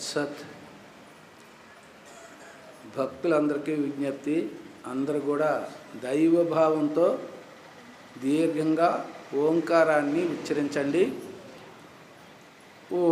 తత్సత్ భక్తులందరికీ విజ్ఞప్తి అందరూ కూడా దైవభావంతో దీర్ఘంగా ఓంకారాన్ని ఉచ్చరించండి. ఓ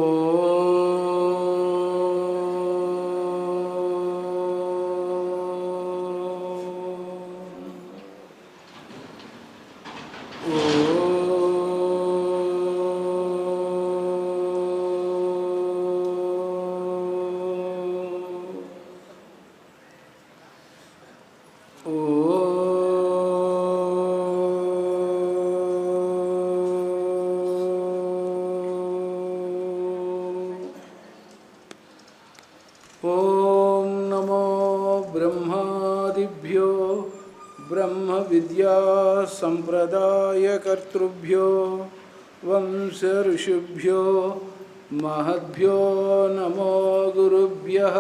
ब्रह्मविद्यासम्प्रदायकर्तृभ्यो वंशऋषिभ्यो महद्भ्यो नमो गुरुभ्यः।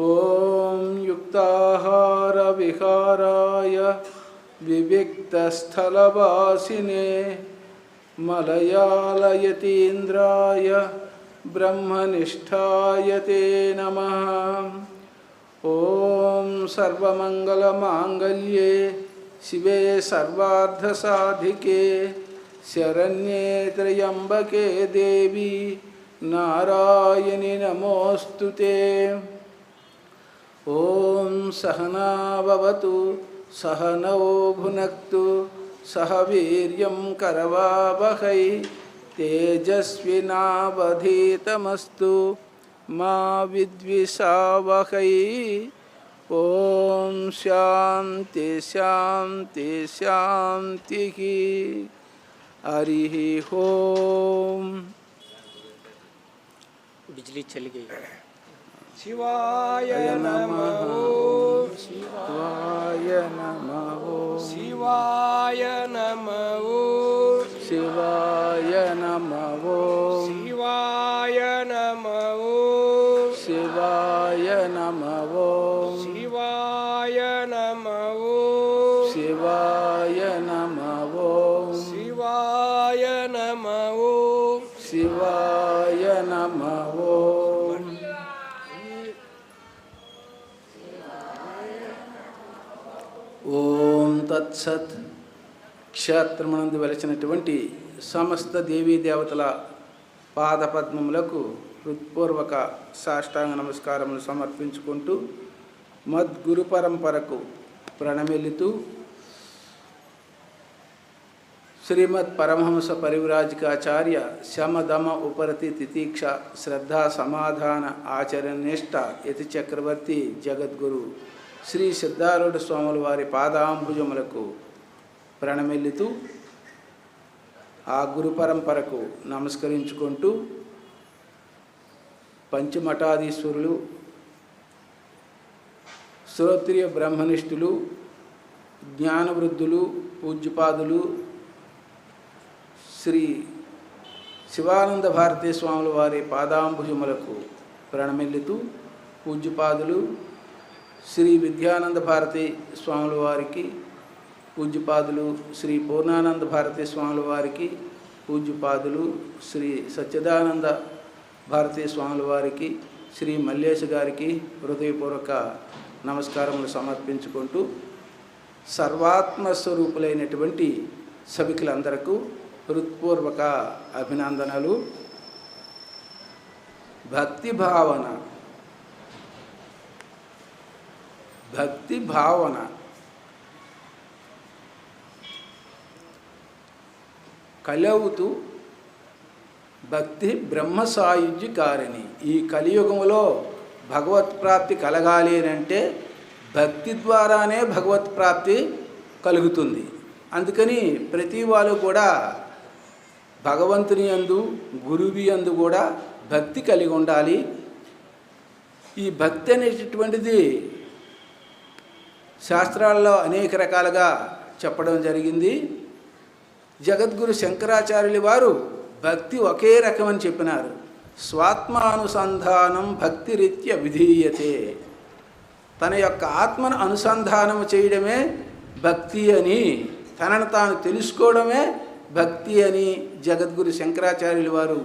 ॐ युक्ताहारविहाराय विविक्तस्थलवासिने मलयालयतीन्द्राय ब्रह्मनिष्ठाय ते नमः। ॐ सर्वमङ्गलमाङ्गल्ये शिवे सर्वार्धसाधिके शरण्ये त्र्यम्बके देवी नारायणि नमोऽस्तु ते। ॐ सहनाववतु सहनौ भुनक्तु, सह वीर्यं करवावहै, तेजस्विनावधीतमस्तु। मा विद्विषावहै। ॐ शान्ति शान्ति शान्तिः। हरिः ॐ बिजली चली गई। शिवाय नमः। शिवाय नमः। शिवाय नमः। शिवाय नमः। తత్సత్ క్షేత్రమునందు వెలసినటువంటి సమస్త దేవీ దేవతల పాదపద్మములకు హృత్పూర్వక సాష్టాంగ నమస్కారములు సమర్పించుకుంటూ మద్గురు పరంపరకు ప్రణమిల్లుతూ శ్రీమద్ పరమహంస పరివిరాజికాచార్య శమదమ ఉపరతి తితీక్ష శ్రద్ధా సమాధాన ఆచరణనిష్ట యతి చక్రవర్తి జగద్గురు శ్రీ సిద్ధారూఢ స్వాముల వారి పాదాంబుజములకు ప్రణమిల్లుతూ ఆ గురు పరంపరకు నమస్కరించుకుంటూ పంచమఠాధీశ్వరులు శ్రోత్రియ బ్రహ్మనిష్ఠులు జ్ఞానవృద్ధులు పూజ్యపాదులు శ్రీ శివానంద భారతీ స్వాముల వారి పాదాంబుజములకు ప్రణమిల్లుతూ పూజ్యపాదులు శ్రీ విద్యానంద భారతి స్వాముల వారికి పూజ్యపాదులు శ్రీ పూర్ణానంద భారతీ స్వాముల వారికి పూజ్యపాదులు శ్రీ సత్యదానంద భారతీ స్వాముల వారికి శ్రీ మల్లేశ గారికి హృదయపూర్వక నమస్కారములు సమర్పించుకుంటూ సర్వాత్మస్వరూపులైనటువంటి సభికులందరకు హృత్పూర్వక అభినందనలు. భక్తి భావన. భక్తి భావన. కలవుతూ భక్తి బ్రహ్మసాయుధ్యకారిణి ఈ కలియుగములో భగవత్ ప్రాప్తి కలగాలి అని అంటే భక్తి ద్వారానే భగవత్ ప్రాప్తి కలుగుతుంది. అందుకని ప్రతి వాళ్ళు కూడా భగవంతుని యందు గురువి యందు కూడా భక్తి కలిగి ఉండాలి. ఈ భక్తి అనేటటువంటిది శాస్త్రాల్లో అనేక రకాలుగా చెప్పడం జరిగింది. జగద్గురు శంకరాచార్యులు వారు భక్తి ఒకే రకమని చెప్పినారు. స్వాత్మానుసంధానం భక్తిరీత్య విధీయతే. తన యొక్క ఆత్మను అనుసంధానం చేయడమే భక్తి అని తనను తాను తెలుసుకోవడమే భక్తి అని జగద్గురు శంకరాచార్యులు వారు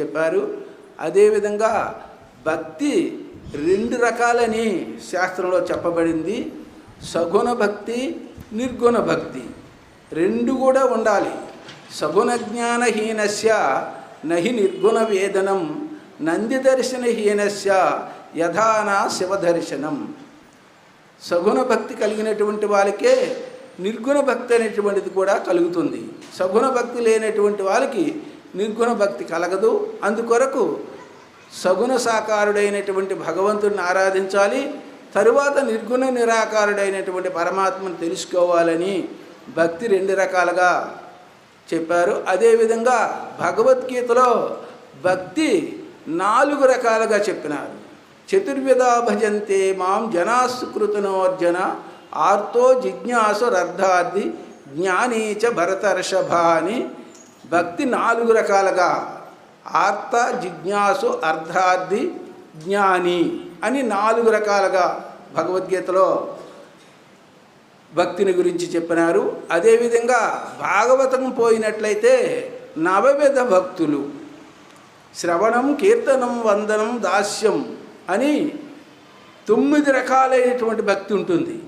చెప్పారు. అదేవిధంగా భక్తి రెండు రకాలని శాస్త్రంలో చెప్పబడింది. సగుణ భక్తి నిర్గుణ భక్తి. రెండు కూడా ఉండాలి. సగుణ జ్ఞానహీనస్య నహి నిర్గుణ వేదనం. నంది దర్శనహీనస్య యథానా శివదర్శనం సగుణ భక్తి కలిగినటువంటి వాళ్ళకే నిర్గుణ భక్తి అనేటువంటిది కూడా కలుగుతుంది. సగుణ భక్తి లేనటువంటి వాళ్ళకి నిర్గుణ భక్తి కలగదు. అందుకొరకు సగుణ సాకారుడైనటువంటి భగవంతుడిని ఆరాధించాలి. తరువాత నిర్గుణ నిరాకారుడైనటువంటి పరమాత్మను తెలుసుకోవాలని భక్తి రెండు రకాలుగా చెప్పారు. అదేవిధంగా భగవద్గీతలో భక్తి నాలుగు రకాలుగా చెప్పినారు. చతుర్విధ భజంతే మాం జనాసుకృతనోర్జన ఆర్తో జిజ్ఞాసురర్ధార్థి జ్ఞానీచ భరతర్షభ అని భక్తి నాలుగు రకాలుగా ఆర్త జిజ్ఞాసు అర్ధార్థి జ్ఞాని అని నాలుగు రకాలుగా భగవద్గీతలో భక్తిని గురించి చెప్పినారు. అదేవిధంగా భాగవతం పోయినట్లయితే నవవిధ భక్తులు శ్రవణం కీర్తనం వందనం దాస్యం అని తొమ్మిది రకాలైనటువంటి భక్తి ఉంటుంది.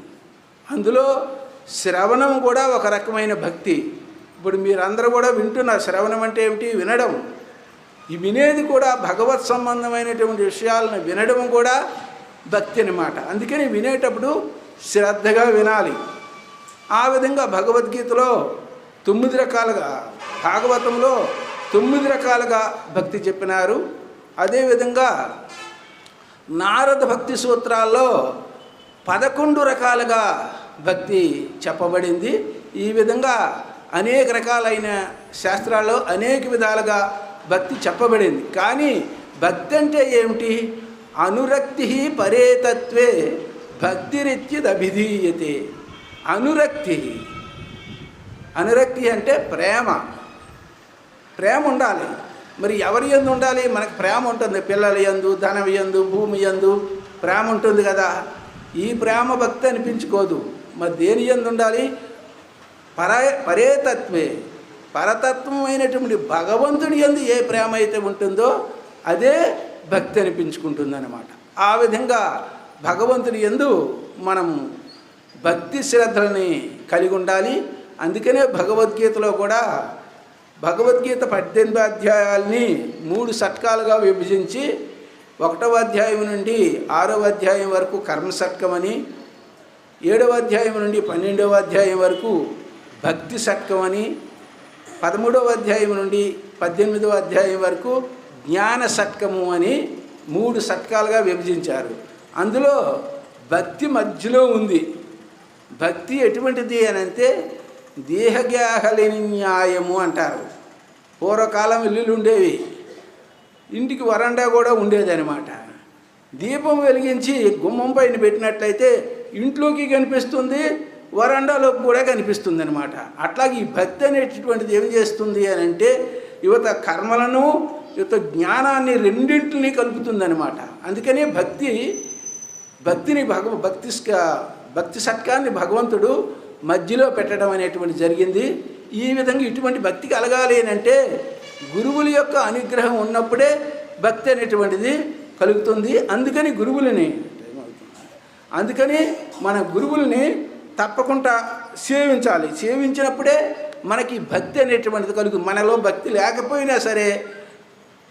అందులో శ్రవణం కూడా ఒక రకమైన భక్తి. ఇప్పుడు మీరందరూ కూడా వింటున్నారు. శ్రవణం అంటే ఏమిటి? వినడం. ఈ వినేది కూడా భగవత్ సంబంధమైనటువంటి విషయాలను వినడం కూడా భక్తి అనమాట అందుకని వినేటప్పుడు శ్రద్ధగా వినాలి. ఆ విధంగా భగవద్గీతలో తొమ్మిది రకాలుగా భాగవతంలో తొమ్మిది రకాలుగా భక్తి చెప్పినారు. అదేవిధంగా నారద భక్తి సూత్రాల్లో పదకొండు రకాలుగా భక్తి చెప్పబడింది. ఈ విధంగా అనేక రకాలైన శాస్త్రాల్లో అనేక విధాలుగా భక్తి చెప్పబడింది. కానీ భక్తి అంటే ఏమిటి? అనురక్తి పరేతత్వే భక్తిరిత్యదభిధీయతే అనురక్తి. అనురక్తి అంటే ప్రేమ. ప్రేమ ఉండాలి. మరి ఎవరి ఎందు ఉండాలి? మనకు ప్రేమ ఉంటుంది. పిల్లల ఎందు ధనం ఎందు భూమి ఎందు ప్రేమ ఉంటుంది కదా. ఈ ప్రేమ భక్తి అనిపించుకోదు. మరి దేని ఎందు ఉండాలి? పర పరేతత్వే. పరతత్వమైనటువంటి భగవంతుడి ఎందు ఏ ప్రేమ అయితే ఉంటుందో అదే భక్తి అనిపించుకుంటుందన్నమాట. ఆ విధంగా భగవంతుడి ఎందు మనం భక్తి శ్రద్ధలని కలిగి ఉండాలి. అందుకనే భగవద్గీతలో కూడా భగవద్గీత పద్దెనిమిది అధ్యాయాల్ని మూడు షట్కాలుగా విభజించి ఒకటవ అధ్యాయం నుండి ఆరవ అధ్యాయం వరకు కర్మ షట్కమని ఏడవ అధ్యాయం నుండి పన్నెండవ అధ్యాయం వరకు భక్తి షట్కమని పదమూడవ అధ్యాయం నుండి పద్దెనిమిదవ అధ్యాయం వరకు జ్ఞాన సత్కము అని మూడు సత్కాలుగా విభజించారు. అందులో భక్తి మధ్యలో ఉంది. భక్తి ఎటువంటిది అని అంటే దేహగ్యాహలేని న్యాయము అంటారు. పూర్వకాలం ఇల్లులు ఉండేవి. ఇంటికి వరండా కూడా ఉండేదన్నమాట. దీపం వెలిగించి గుమ్మం పైన పెట్టినట్లయితే ఇంట్లోకి కనిపిస్తుంది. వరండాలోకి కూడా కనిపిస్తుంది అనమాట అట్లాగే ఈ భక్తి అనేటటువంటిది ఏం చేస్తుంది అని అంటే యువత కర్మలను యువత జ్ఞానాన్ని రెండింటిని కలుపుతుందనమాట అందుకనే భక్తి భక్తిని భగవ భక్తి భక్తి సత్కాన్ని భగవంతుడు మధ్యలో పెట్టడం అనేటువంటి జరిగింది. ఈ విధంగా ఇటువంటి భక్తి కలగాలి అని అంటే గురువుల యొక్క అనుగ్రహం ఉన్నప్పుడే భక్తి అనేటువంటిది కలుగుతుంది. అందుకని గురువులని అందుకని మన గురువుల్ని తప్పకుండా సేవించాలి. సేవించినప్పుడే మనకి భక్తి అనేటువంటిది కలుగు మనలో భక్తి లేకపోయినా సరే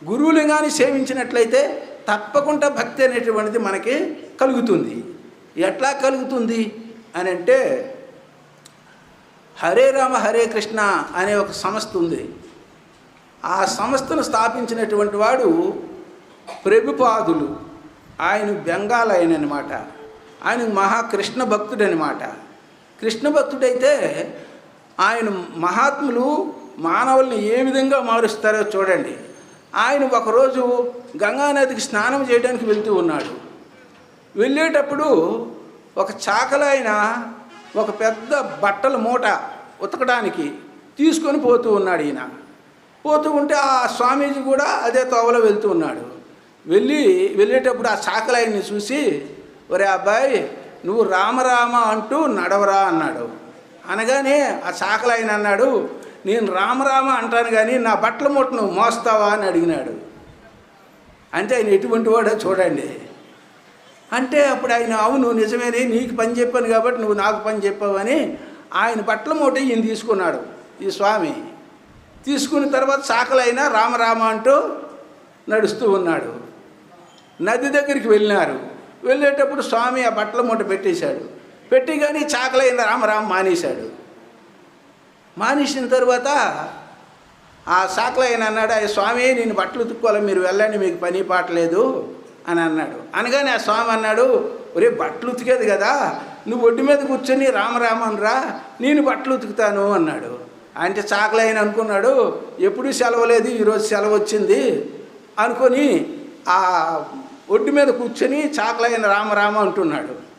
గురువులు కానీ సేవించినట్లయితే తప్పకుండా భక్తి అనేటువంటిది మనకి కలుగుతుంది. ఎట్లా కలుగుతుంది అని అంటే హరే రామ హరే కృష్ణ అనే ఒక సంస్థ ఉంది. ఆ సంస్థను స్థాపించినటువంటి వాడు ప్రభుపాదులు. ఆయన బెంగాల్ ఆయన అనమాట ఆయన మహాకృష్ణ భక్తుడు అనమాట కృష్ణ భక్తుడైతే ఆయన మహాత్ములు మానవుల్ని ఏ విధంగా మారుస్తారో చూడండి. ఆయన ఒకరోజు గంగానదికి స్నానం చేయడానికి వెళ్తూ ఉన్నాడు. వెళ్ళేటప్పుడు ఒక చాకలాయన ఒక పెద్ద బట్టల మూట ఉతకడానికి తీసుకొని పోతూ ఉన్నాడు ఈయన. పోతూ ఉంటే ఆ స్వామీజీ కూడా అదే తోవలో వెళ్తూ ఉన్నాడు. వెళ్ళి వెళ్ళేటప్పుడు ఆ చాకలాయన్ని చూసి ఒరే అబ్బాయి నువ్వు రామరామ అంటూ నడవరా అన్నాడు. అనగానే ఆ చాకలాయన అన్నాడు నేను రామరామ అంటాను కానీ నా బట్టల మూట నువ్వు మోస్తావా? అని అడిగినాడు. అంటే ఆయన ఎటువంటి వాడో చూడండి. అంటే అప్పుడు ఆయన అవును నిజమేనే నీకు పని చెప్పాను కాబట్టి నువ్వు నాకు పని చెప్పావని ఆయన బట్టల మూట ఈయన తీసుకున్నాడు ఈ స్వామి. తీసుకున్న తర్వాత సాకలైన రామరామ అంటూ నడుస్తూ ఉన్నాడు. నది దగ్గరికి వెళ్ళినారు. వెళ్ళేటప్పుడు స్వామి ఆ బట్టల మూట పెట్టేశాడు. పెట్టి కానీ చాకలైన రామరామ మానేశాడు. మానేసిన తర్వాత ఆ సాకలైన అన్నాడు ఆ స్వామి నేను బట్టలు ఉతుక్కోవాలి మీరు వెళ్ళండి మీకు పని పాటలేదు అని అన్నాడు. అనగానే ఆ స్వామి అన్నాడు ఒరే బట్టలు ఉతికేది కదా నువ్వు ఒడ్డు మీద కూర్చొని రామరామన్ రా నేను బట్టలు ఉతుకుతాను అన్నాడు. అంటే చాకలైన అనుకున్నాడు ఎప్పుడూ సెలవు లేదు ఈరోజు సెలవు వచ్చింది అనుకొని ఆ ఒడ్డు మీద కూర్చొని చాకలైన రామరామ అంటున్నాడు.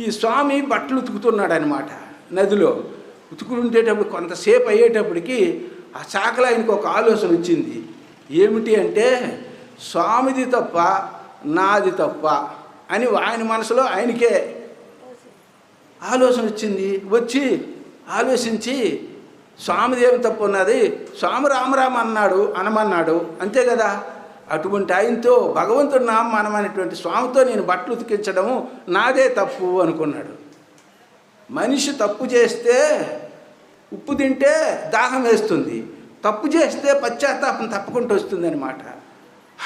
ఈ స్వామి బట్టలు ఉతుకుతున్నాడు అనమాట నదిలో. ఉతుకుంటేటప్పుడు కొంతసేపు అయ్యేటప్పటికి ఆ చాకల ఒక ఆలోచన వచ్చింది. ఏమిటి అంటే స్వామిది తప్ప నాది తప్ప అని ఆయన మనసులో ఆయనకే ఆలోచన వచ్చింది. వచ్చి ఆలోచించి స్వామిది ఏమి తప్పు ఉన్నది? స్వామి రామరామ అన్నాడు అనమన్నాడు అంతే కదా? అటువంటి ఆయనతో భగవంతుడు నామం అనేటువంటి స్వామితో నేను బట్టలు ఉతికించడము నాదే తప్పు అనుకున్నాడు. మనిషి తప్పు చేస్తే ఉప్పు తింటే దాహం వేస్తుంది. తప్పు చేస్తే పశ్చాత్తాపం తప్పకుండా వస్తుంది అనమాట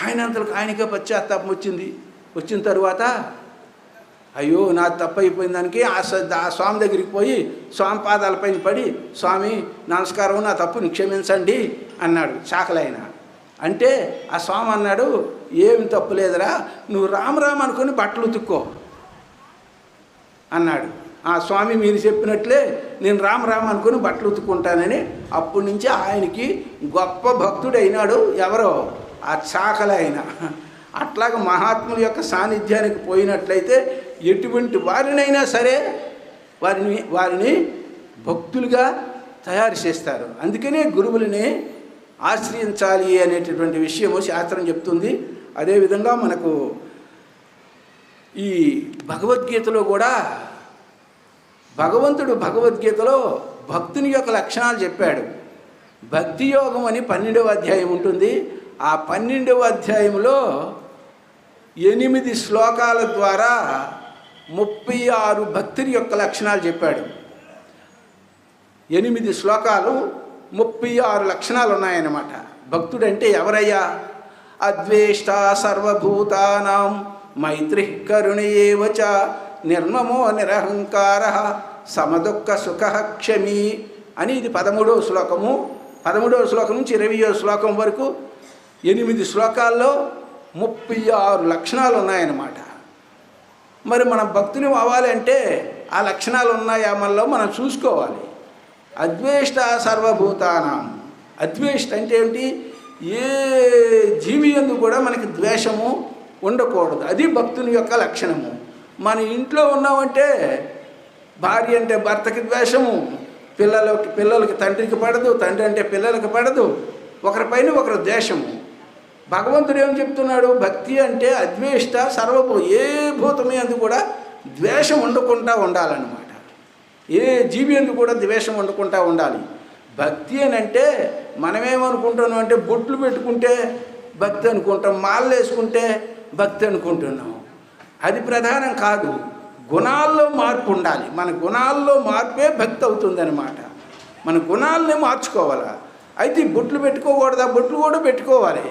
ఆయన అంతలకు ఆయనకే పశ్చాత్తాపం వచ్చింది. వచ్చిన తరువాత అయ్యో నా తప్పు అయిపోయిన దానికి ఆ స- స్వామి దగ్గరికి పోయి స్వామి పాదాలపైన పడి స్వామి నమస్కారం నా తప్పుని క్షమించండి అన్నాడు. శాఖలైన అంటే ఆ స్వామి అన్నాడు ఏమి తప్పు లేదురా నువ్వు రామరామ అనుకుని బట్టలు ఉతుక్కో అన్నాడు. ఆ స్వామి మీరు చెప్పినట్లే నేను రామరామ అనుకుని బట్టలు ఉతుక్కుంటానని అప్పటి నుంచి ఆయనకి గొప్ప భక్తుడైనాడు ఎవరో ఆ చాకల ఆయన. అట్లాగ మహాత్ముల యొక్క సాన్నిధ్యానికి పోయినట్లయితే ఎటువంటి వారినైనా సరే వారిని వారిని భక్తులుగా తయారు చేస్తారు. అందుకనే గురువులని ఆశ్రయించాలి అనేటటువంటి విషయము శాస్త్రం చెప్తుంది. అదేవిధంగా మనకు ఈ భగవద్గీతలో కూడా భగవంతుడు భగవద్గీతలో భక్తుని యొక్క లక్షణాలు చెప్పాడు. భక్తి యోగం అని పన్నెండవ అధ్యాయం ఉంటుంది. ఆ పన్నెండవ అధ్యాయంలో ఎనిమిది శ్లోకాల ద్వారా ముప్పై ఆరు భక్తుని యొక్క లక్షణాలు చెప్పాడు. ఎనిమిది శ్లోకాలు ముప్పై ఆరు లక్షణాలు ఉన్నాయన్నమాట భక్తుడంటే ఎవరయ్యా? అద్వేష్ట సర్వభూతానాం మైత్రి కరుణయేవచ నిర్మమో నిరహంకార సమదుఃఖ సుఖ క్షమి అని ఇది పదమూడవ శ్లోకము. పదమూడవ శ్లోకం నుంచి ఇరవయో శ్లోకం వరకు ఎనిమిది శ్లోకాల్లో ముప్పై ఆరు లక్షణాలు ఉన్నాయన్నమాట మరి మనం భక్తుని అవ్వాలంటే ఆ లక్షణాలు ఉన్నాయా మనలో? మనం చూసుకోవాలి. అద్వేష్ట సర్వభూతానం. అద్వేష్ట అంటే ఏమిటి? ఏ జీవి ఎందు కూడా మనకి ద్వేషము ఉండకూడదు. అది భక్తుని యొక్క లక్షణము. మన ఇంట్లో ఉన్నామంటే భార్య అంటే భర్తకి ద్వేషము పిల్లలకి పిల్లలకి తండ్రికి పడదు తండ్రి అంటే పిల్లలకి పడదు ఒకరిపైన ఒకరు ద్వేషము. భగవంతుడు ఏం చెప్తున్నాడు? భక్తి అంటే అద్వేష్ట సర్వభూ ఏ భూతమే అందు కూడా ద్వేషం ఉండకుండా ఉండాలన్నమాట. ఏ జీవి ఎందుకు కూడా ద్వేషం ఉండకుండా ఉండాలి. భక్తి అని అంటే మనమేమనుకుంటున్నాం అంటే బొట్లు పెట్టుకుంటే భక్తి అనుకుంటాం మాలలు వేసుకుంటే భక్తి అనుకుంటున్నాం. అది ప్రధానం కాదు. గుణాల్లో మార్పు ఉండాలి. మన గుణాల్లో మార్పే భక్తి అవుతుందన్నమాట. మన గుణాలని మార్చుకోవాలా? అయితే బొట్లు పెట్టుకోకూడదా? బొట్లు కూడా పెట్టుకోవాలి.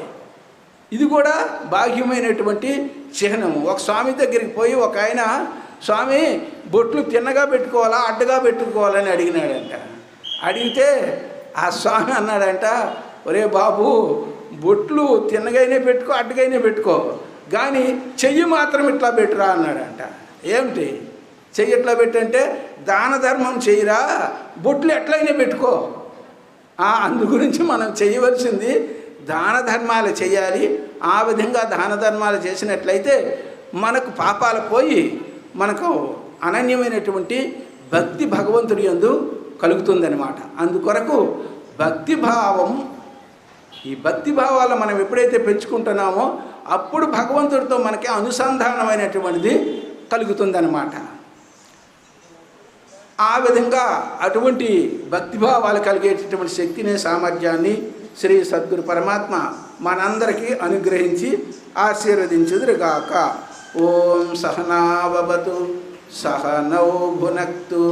ఇది కూడా బాహ్యమైనటువంటి చిహ్నము. ఒక స్వామి దగ్గరికి పోయి ఒక ఆయన స్వామి బొట్లు తిన్నగా పెట్టుకోవాలా అడ్డగా పెట్టుకోవాలని అడిగినాడంట. అడిగితే ఆ స్వామి అన్నాడంట ఒరే బాబు బొట్లు తిన్నగైనా పెట్టుకో అడ్డగైనా పెట్టుకో. కానీ చెయ్యి మాత్రం ఇట్లా పెట్టురా అన్నాడంట. ఏమిటి? చెయ్యి ఎట్లా పెట్టంటే దాన ధర్మం చెయ్యిరా బొట్లు ఎట్లయినా పెట్టుకో. అందు గురించి మనం చేయవలసింది దాన ధర్మాలు చేయాలి ఆ విధంగా దాన ధర్మాలు చేసినట్లయితే మనకు పాపాలు పోయి మనకు అనన్యమైనటువంటి భక్తి భగవంతుడి యందు కలుగుతుందనమాట అందుకొరకు భక్తి భావం ఈ భక్తి భావాలు మనం ఎప్పుడైతే పెంచుకుంటున్నామో అప్పుడు భగవంతుడితో మనకి అనుసంధానమైనటువంటిది కలుగుతుందనమాట ఆ విధంగా అటువంటి భక్తిభావాలు కలిగేటటువంటి శక్తిని సామర్థ్యాన్ని శ్రీ సద్గురు పరమాత్మ మనందరికీ అనుగ్రహించి ఆశీర్వదించుదురుగాక. ఓం సహనావతు సహనౌ భునక్తు.